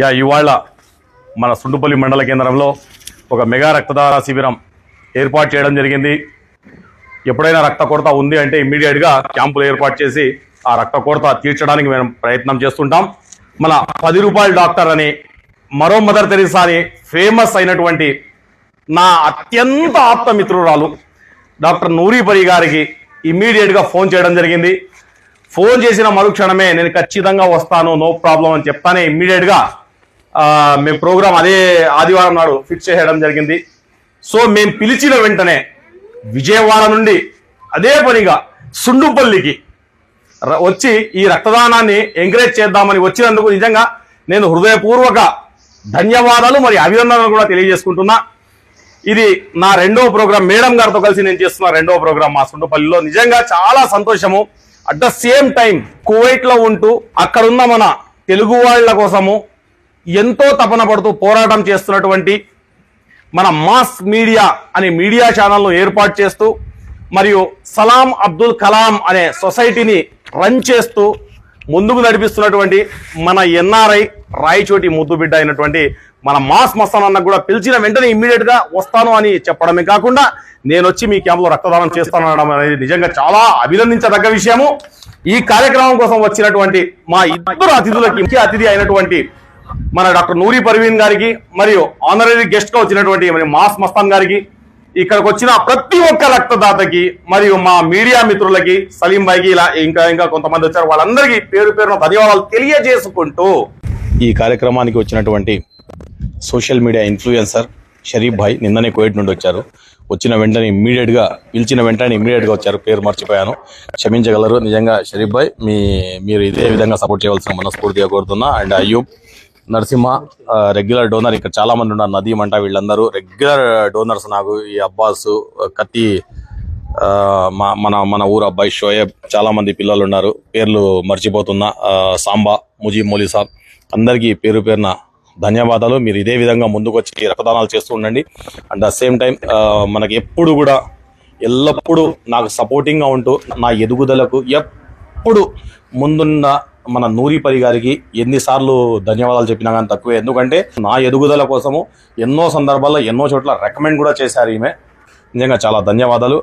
Yeah ఇవాళ మన సుండుపల్లి మండల కేంద్రంలో ఒక మెగా రక్తదాన శిబిరం ఏర్పాటు చేయడం జరిగింది. ఎప్పుడైనా రక్త కొరత ఉంది అంటే ఇమ్మీడియట్గా క్యాంపులు ఏర్పాటు చేసి ఆ రక్త కొరత తీర్చడానికి మేము ప్రయత్నం చేస్తుంటాం. మన పది రూపాయల డాక్టర్ అని మరో మదర్ తెరీసా అని ఫేమస్ అయినటువంటి నా అత్యంత ఆప్త మిత్రురాలు డాక్టర్ నూరిపరి గారికి ఇమ్మీడియట్గా ఫోన్ చేయడం జరిగింది. ఫోన్ చేసిన మరుక్షణమే నేను ఖచ్చితంగా వస్తాను నో ప్రాబ్లం అని చెప్తానే ఇమ్మీడియట్గా మేము ప్రోగ్రామ్ అదే ఆదివారం నాడు ఫిక్స్ చేయడం జరిగింది. సో మేము పిలిచిన వెంటనే విజయవాడ నుండి అదే పనిగా సుండుపల్లికి ర- వచ్చి ఈ రక్తదానాన్ని ఎంకరేజ్ చేద్దామని వచ్చినందుకు నిజంగా నేను హృదయపూర్వక ధన్యవాదాలు మరి అభినందనలు కూడా తెలియజేసుకుంటున్నా. ఇది నా రెండవ ప్రోగ్రామ్ మేడం గారితో కలిసి నేను చేస్తున్న రెండవ ప్రోగ్రామ్ మా సుండుపల్లిలో. నిజంగా చాలా సంతోషము. అట్ ద సేమ్ టైం కువైట్లో ఉంటూ అక్కడున్న మన తెలుగు వాళ్ళ కోసము ఎంతో తపన పడుతూ పోరాటం చేస్తున్నటువంటి మన మాస్ మీడియా అనే మీడియా ఛానల్ను ఏర్పాటు చేస్తూ మరియు సలాం అబ్దుల్ కలాం అనే సొసైటీని రన్ చేస్తూ ముందుకు నడిపిస్తున్నటువంటి మన ఎన్ఆర్ఐ రాయచోటి ముద్దు బిడ్డ అయినటువంటి మన మాస్ మస్తాన్ అన్న కూడా పిలిచిన వెంటనే ఇమ్మీడియట్గా వస్తాను అని చెప్పడమే కాకుండా నేను వచ్చి మీ క్యాంప్లో రక్తదానం చేస్తాను అనడం అనేది నిజంగా చాలా అభినందించదగ్గ విషయము. ఈ కార్యక్రమం కోసం వచ్చినటువంటి మా ఇద్దరు అతిథులకి ముఖ్య అతిథి అయినటువంటి మన డాక్టర్ నూరి పర్వీన్ గారికి మరియు ఆనరీ గెస్ట్గా వచ్చినటువంటి మరి మాస్ మస్తాన్ గారికి ఇక్కడికి వచ్చిన ప్రతి ఒక్క రక్తదాతకి మరియు మా మీడియా మిత్రులకి సలీం భాయ్కి ఇలా ఇంకా ఇంకా కొంతమంది వచ్చారు. వాళ్ళందరికీ పేరు పేరున ధన్యవాదాలు తెలియజేసుకుంటూ ఈ కార్యక్రమానికి వచ్చినటువంటి social media influencer Sharif bhai నిన్ననే కోవిడ్ నుండి వచ్చారు. వచ్చిన వెంటనే ఇమ్మీడియట్గా పిలిచిన వెంటనే ఇమ్మీడియట్గా వచ్చారు. పేరు మర్చిపోయాను. క్షమించగలరు. నిజంగా షరీఫ్ భాయ్ మీ మీరు ఇదే విధంగా సపోర్ట్ చేయవలసిన మనస్ఫూర్తిగా కోరుతున్నా. And Ayub Narasimha regular donor ఇక్కడ చాలా మంది ఉన్నారు. నదీం అంట వీళ్ళందరూ. రెగ్యులర్ డోనర్స్ నాకు ఈ అబ్బాస్ కత్తి మా మన మన ఊరు అబ్బాయి షోయబ్ చాలా మంది పిల్లలు ఉన్నారు. పేర్లు మర్చిపోతున్నా. సాంబా ముజీబ్ మౌలీ సాబ్. అందరికీ పేరు పేరున ధన్యవాదాలు. మీరు ఇదే విధంగా ముందుకు వచ్చి రక్తదానాలు చేస్తూ ఉండండి. అండ్ ద సేమ్ టైం మనకి ఎప్పుడు కూడా ఎల్లప్పుడూ నాకు సపోర్టింగ్గా ఉంటూ నా ఎదుగుదలకు ఎప్పుడు ముందున్న మన నూరిపరి గారికి ఎన్నిసార్లు ధన్యవాదాలు చెప్పినా కానీ తక్కువే. ఎందుకంటే నా ఎదుగుదల కోసము ఎన్నో సందర్భాల్లో ఎన్నో చోట్ల రికమెండ్ కూడా చేశారు ఈమె. నిజంగా చాలా ధన్యవాదాలు.